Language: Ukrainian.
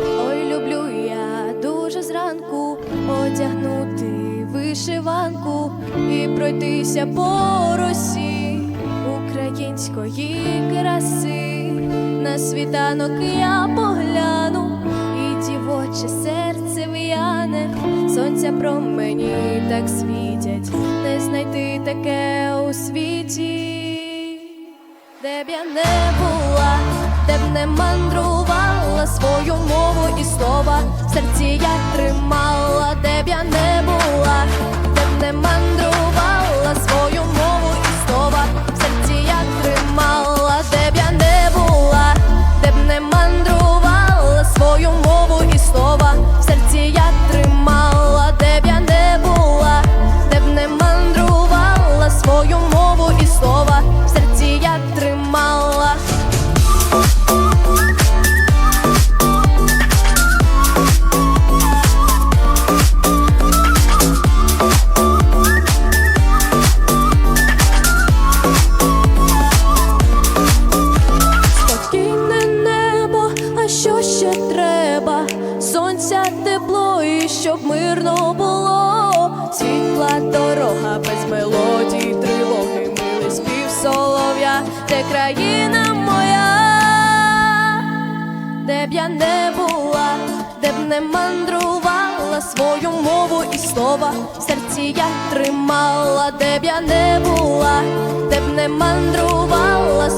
Ой, люблю я дуже зранку одягнути вишиванку і пройтися по росі української краси. На світанок я погляну, і дівоче серце в'яне, сонця промені так світять, не знайти таке у світі де б я не була, де б не мандрувала свою мову і слова. В серці я тримала, де б я не була, де б не тепло і щоб мирно було. Світла дорога без мелодій, тривоги, милий спів солов'я, де країна моя, де б я не була, де б не мандрувала свою мову і слова. В серці я тримала, де б я не була, де б не мандрувала